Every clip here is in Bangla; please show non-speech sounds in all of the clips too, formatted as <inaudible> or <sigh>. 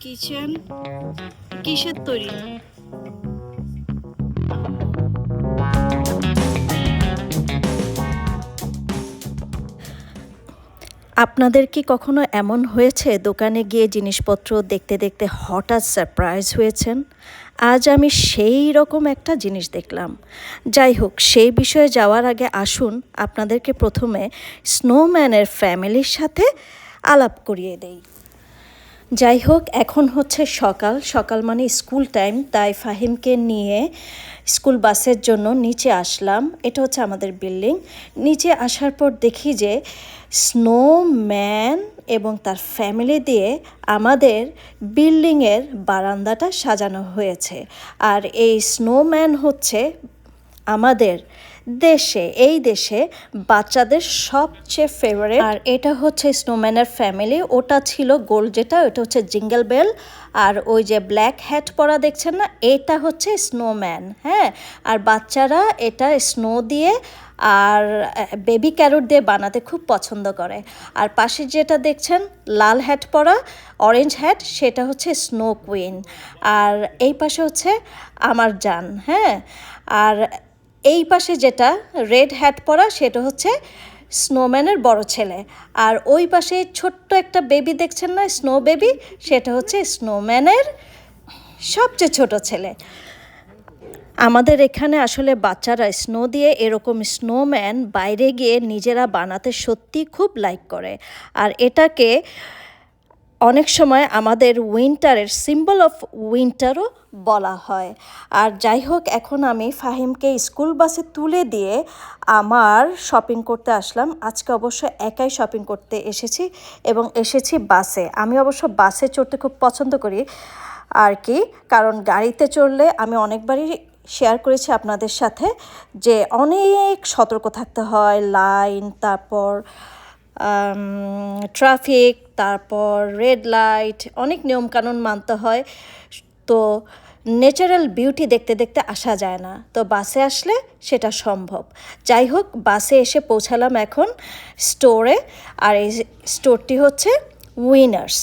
কিচেন কিসের তৈরি? আপনাদের কি কখনো এমন হয়েছে? দোকানে গিয়ে জিনিসপত্র দেখতে দেখতে হঠাৎ সারপ্রাইজ হয়েছেন? আজ আমি সেই রকম একটা জিনিস দেখলাম। যাই হোক, সেই বিষয়ে যাওয়ার আগে আসুন, আপনাদেরকে প্রথমে স্নোম্যানের ফ্যামিলির সাথে আলাপ করিয়ে দেই। যাই হোক এখন হচ্ছে সকাল। সকাল মানে স্কুল টাইম, তাই ফাহিমকে নিয়ে স্কুল বাসের জন্য নিচে আসলাম। এটা হচ্ছে আমাদের বিল্ডিং। নিচে আসার পর দেখি যে স্নোম্যান এবং তার ফ্যামিলি দিয়ে আমাদের বিল্ডিংয়ের বারান্দাটা সাজানো হয়েছে। আর এই স্নোম্যান হচ্ছে আমাদের দেশে, এই দেশে বাচ্চাদের সবচেয়ে ফেভারিট আর এটা হচ্ছে স্নোম্যানের ফ্যামিলি ওটা ছিল গোল যেটা, ওটা হচ্ছে জিঙ্গেল বেল আর ওই যে ব্ল্যাক হ্যাট পরা দেখছেন না, এটা হচ্ছে স্নোম্যান হ্যাঁ? আর বাচ্চারা এটা স্নো দিয়ে আর বেবি ক্যারট দিয়ে বানাতে খুব পছন্দ করে। আর পাশে যেটা দেখছেন, লাল হ্যাট পরা অরেঞ্জ হ্যাট সেটা হচ্ছে স্নো কুইন আর এই পাশে হচ্ছে আমার জান হ্যাঁ? আর এই পাশে যেটা রেড হ্যাট পরা, সেটা হচ্ছে স্নোম্যানের বড় ছেলে। আর ওই পাশে ছোট্ট একটা বেবি দেখছেন না স্নো বেবি সেটা হচ্ছে স্নোম্যানের সবচেয়ে ছোট ছেলে। আমাদের এখানে আসলে বাচ্চারা স্নো দিয়ে এরকম স্নোম্যান বাইরে গিয়ে নিজেরা বানাতে সত্যি খুব লাইক করে। আর এটাকে অনেক সময় আমাদের উইন্টারের সিম্বল অফ উইন্টারও বলা হয়। আর যাই হোক এখন আমি ফাহিমকে স্কুল বাসে তুলে দিয়ে আমার শপিং করতে আসলাম। আজকে অবশ্য একাই শপিং করতে এসেছি এবং এসেছি বাসে আমি অবশ্য বাসে চড়তে খুব পছন্দ করি আর কি, কারণ গাড়িতে চড়লে আমি অনেকবারই শেয়ার করেছি আপনাদের সাথে যে অনেক সতর্ক থাকতে হয় লাইন তারপর ট্রাফিক তারপর রেড লাইট অনেক নিয়মকানুন মানতে হয়। তো ন্যাচারাল বিউটি দেখতে দেখতে আসা যায় না। তো বাসে আসলে সেটা সম্ভব। যাই হোক, বাসে এসে পৌঁছালাম এখন স্টোরে আর এই স্টোরটি হচ্ছে উইনার্স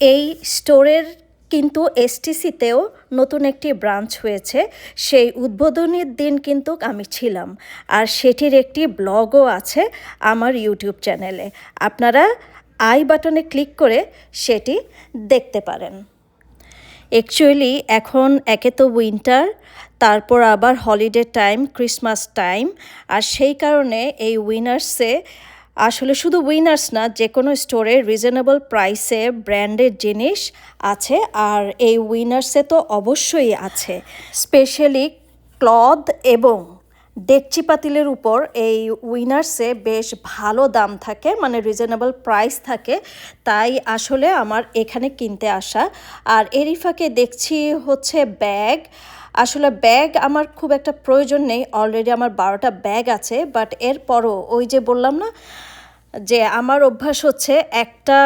এই স্টোরের কিন্তু এসটিসিতেও নতুন একটি ব্রাঞ্চ হয়েছে। সেই উদ্বোধনীর দিন কিন্তু আমি ছিলাম। আর সেটির একটি ব্লগও আছে আমার ইউটিউব চ্যানেলে। আপনারা আই বাটনে ক্লিক করে সেটি দেখতে পারেন। অ্যাকচুয়ালি এখন একে তো উইন্টার তারপর আবার হলিডে টাইম ক্রিসমাস টাইম আর সেই কারণে এই উইনার্সে আসলে শুধু উইনার্স না যে কোনো স্টোরে রিজনেবল প্রাইসে ব্র্যান্ডের জিনিস আছে আর এই উইনার্সে তো অবশ্যই আছে। স্পেশালি ক্লথ এবং ডেকচি পাতিলের উপর এই উইনার্সে বেশ ভালো দাম থাকে মানে রিজনেবল প্রাইস থাকে। তাই আসলে আমার এখানে কিনতে আসা। আর এরই ফাঁকে দেখছি হচ্ছে ব্যাগ আসলে ব্যাগ আমার খুব একটা প্রয়োজন নেই। অলরেডি আমার বারোটা ব্যাগ আছে বাট এরপরও ওই যে বললাম না, যে আমার অভ্যাস হচ্ছে একটা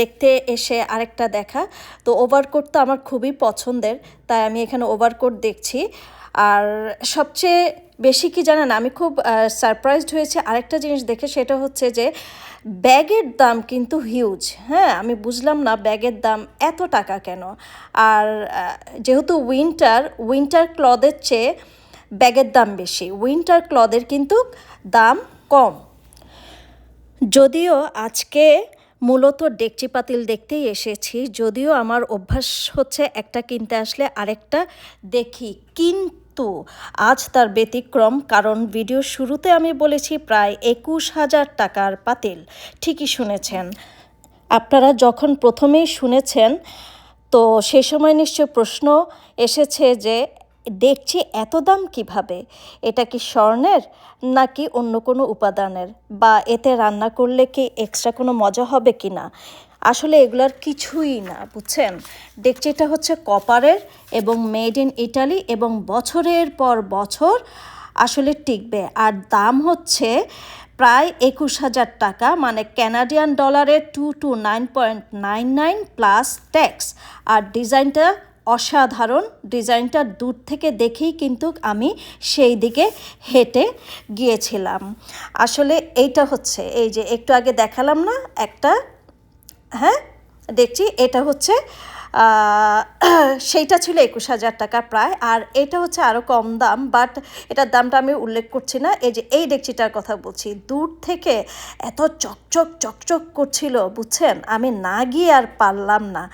দেখতে এসে আরেকটা দেখা। তো ওভারকোট তো আমার খুবই পছন্দের, তাই আমি এখানে ওভারকোট দেখছি। আর সবচেয়ে বেশি কি জানেন, আমি খুব সারপ্রাইজড হয়েছে। আরেকটা জিনিস দেখে, সেটা হচ্ছে যে, ব্যাগের দাম কিন্তু হিউজ হ্যাঁ আমি বুঝলাম না ব্যাগের দাম এত টাকা কেন। আর যেহেতু উইন্টার উইন্টার ক্লদের চেয়ে ব্যাগের দাম বেশি। উইন্টার ক্লদের কিন্তু দাম কম। যদিও আজকে মূলত ডেকচি পাতিল দেখতেই এসেছি, যদিও আমার অভ্যাস হচ্ছে একটা কিনতে আসলে আরেকটা দেখি। কিন্তু আজ তার ব্যতিক্রম, কারণ ভিডিও শুরুতে আমি বলেছি প্রায় একুশ হাজার টাকার পাতিল। ঠিকই শুনেছেন। আপনারা যখন প্রথমেই শুনেছেন, তো সে সময় নিশ্চয় প্রশ্ন এসেছে যে দেখছি এত দাম কীভাবে? এটা কি স্বর্ণের নাকি অন্য কোনো উপাদানের? বা এতে রান্না করলে কি এক্সট্রা কোনো মজা হবে কি না? আসলে এগুলার কিছুই না, বুঝছেন? ডেকচিটা হচ্ছে কপারের এবং মেড ইন ইটালি এবং বছরের পর বছর আসলে টিকবে। আর দাম হচ্ছে প্রায় একুশ হাজার টাকা মানে ক্যানাডিয়ান ডলারের two two nine point nine nine plus tax আর ডিজাইনটা অসাধারণ ডিজাইনটা দূর থেকে দেখেই কিন্তু আমি সেই দিকে হেঁটে গিয়েছিলাম। আসলে এইটা হচ্ছে, এই যে একটু আগে দেখালাম না একটা হ্যাঁ দেখছি এটা হচ্ছে <clears throat> সেইটা ছিল একুশ হাজার টাকা প্রায়, আর এটা হচ্ছে আরও কম দাম বাট এটার দামটা আমি উল্লেখ করছি না। এই যে এই ডেকচিটার কথা বলছি, দূর থেকে এত চকচক চকচক করছিল, বুঝছেন? আমি না গিয়ে আর পারলাম না।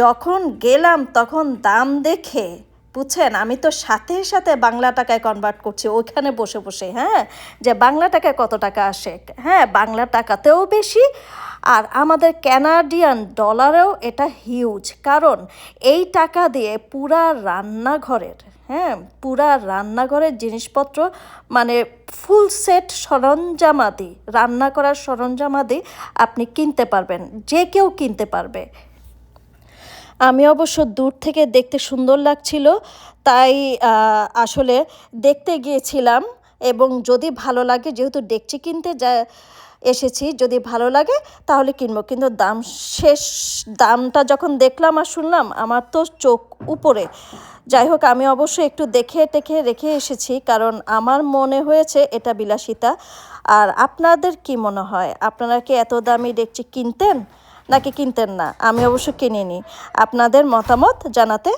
যখন গেলাম, তখন দাম দেখে, বুঝছেন? আমি তো সাথে সাথে বাংলা টাকায় কনভার্ট করছি, ওইখানে বসে বসে হ্যাঁ? যে বাংলা টাকায় কত টাকা আসে? হ্যাঁ বাংলা টাকাতেও বেশি আর আমাদের ক্যানাডিয়ান ডলারেও এটা হিউজ কারণ এই টাকা দিয়ে পুরা রান্নাঘরের হ্যাঁ পুরা রান্নাঘরের জিনিসপত্র মানে ফুল সেট সরঞ্জামাদি, রান্না করার সরঞ্জামাদি আপনি কিনতে পারবেন, যে কেউ কিনতে পারবে। আমি অবশ্য দূর থেকে দেখতে সুন্দর লাগছিল, তাই আসলে দেখতে গিয়েছিলাম এবং যদি ভালো লাগে, যেহেতু ডেকচি কিনতে, যা এসেছি, যদি ভালো লাগে তাহলে কিনবো। কিন্তু দাম শেষ, দামটা যখন দেখলাম আর শুনলাম, আমার তো চোখ উপরে। যাই হোক, আমি অবশ্যই একটু দেখে টেখে রেখে এসেছি, কারণ আমার মনে হয়েছে এটা বিলাসিতা। আর আপনাদের কি মনে হয়? আপনারা কি এত দামি দেখছি কিনতেন, নাকি কিনতেন না? আমি অবশ্য কিনিনি। আপনাদের মতামত জানাতে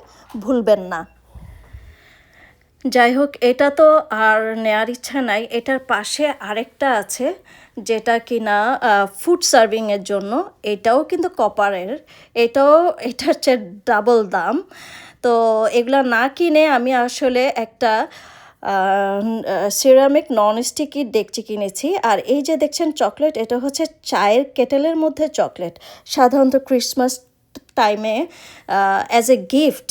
ভুলবেন না। যাই হোক এটা তো আর নেয়ার ইচ্ছা নাই। এটার পাশে আরেকটা আছে, যেটা কিনা ফুড সার্ভিংয়ের জন্য। এটাও কিন্তু কপারের এটাও এটা হচ্ছে ডাবল দাম। তো এগুলা না কিনে আমি আসলে একটা সিরামিক নন স্টিকি ডেকচি কিনেছি। আর এই যে দেখছেন চকলেট এটা হচ্ছে চায়ের কেটেলের মধ্যে চকলেট সাধারণত ক্রিসমাস টাইমে অ্যাজ এ গিফট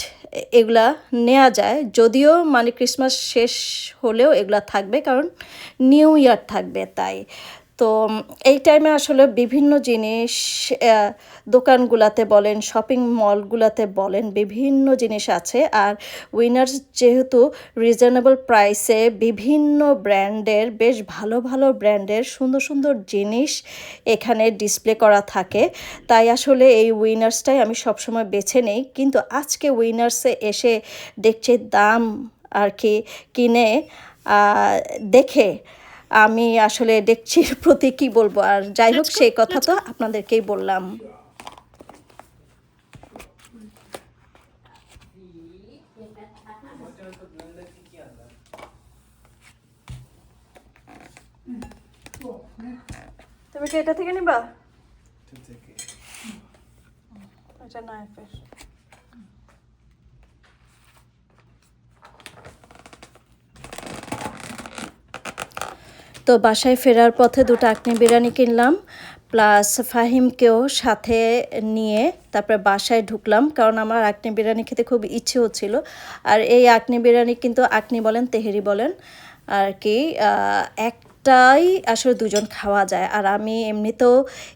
এগুলা নেওয়া যায়। যদিও মানে ক্রিসমাস শেষ হলেও এগুলা থাকবে, কারণ নিউ ইয়ার থাকবে তাই। তো এই টাইমে আসলে বিভিন্ন জিনিস দোকানগুলাতে বলেন শপিং মলগুলাতে বলেন, বিভিন্ন জিনিস আছে। আর উইনার্স যেহেতু রিজনেবল প্রাইসে বিভিন্ন ব্র্যান্ডের, বেশ ভালো ভালো ব্র্যান্ডের সুন্দর সুন্দর জিনিস এখানে ডিসপ্লে করা থাকে। তাই আসলে এই উইনার্সটাই আমি সবসময় বেছে নেই। কিন্তু আজকে উইনার্সে এসে দেখছি দাম আর কি কিনে দেখে আমি আসলে ডেকচির প্রতি কি বলব? আর যাই হোক সেই কথা তো আপনাদেরকেই বললাম। তুমি কি এটা থেকে নিবা? এটা নাইফের তো বাসায় ফেরার পথে দুটো আকনি বিরিয়ানি কিনলাম প্লাস ফাহিমকেও সাথে নিয়ে তারপরে বাসায় ঢুকলাম, কারণ আমার আকনি বিরিয়ানি খেতে খুব ইচ্ছে হচ্ছিল আর এই আকনি বিরিয়ানি কিন্তু আকনি বলেন, তেহেরি বলেন, আর কি একটাই আসলে দুজন খাওয়া যায়। আর আমি এমনিতেও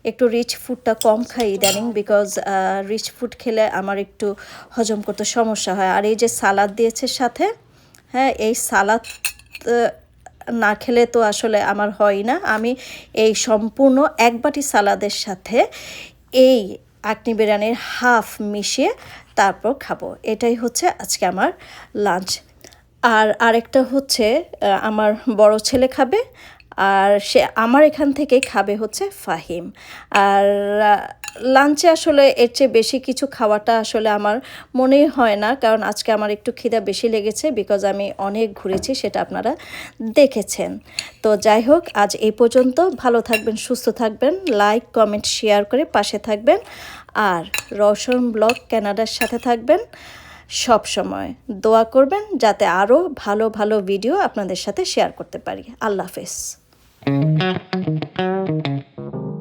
একটু রিচ ফুডটা কম খাই ইদানিং বিকজ রিচ ফুড খেলে আমার একটু হজম করতে সমস্যা হয়। আর এই যে সালাদ দিয়েছে সাথে হ্যাঁ এই সালাদ না খেলে তো আসলে আমার হয় না। আমি এই সম্পূর্ণ এক বাটি সালাদের সাথে এই আকনি বিরিয়ানির হাফ মিশিয়ে তারপর খাব। এটাই হচ্ছে আজকে আমার লাঞ্চ আর আরেকটা হচ্ছে আমার বড় ছেলে খাবে আর সে আমার এখান থেকেই খাবে হচ্ছে ফাহিম। আর লাঞ্চে আসলে এর চেয়ে বেশি কিছু খাওয়াটা আসলে আমার মনেই হয় না, কারণ আজকে আমার একটু খিদা বেশি লেগেছে বিকজ আমি অনেক ঘুরেছি, সেটা আপনারা দেখেছেন। তো যাই হোক, আজ এই পর্যন্ত। ভালো থাকবেন, সুস্থ থাকবেন লাইক কমেন্ট শেয়ার করে পাশে থাকবেন। আর রওশন ব্লগ ক্যানাডার সাথে থাকবেন সব সময়। দোয়া করবেন যাতে আরও ভালো ভালো ভিডিও আপনাদের সাথে শেয়ার করতে পারি। আল্লাহ হাফেজ। Thank you.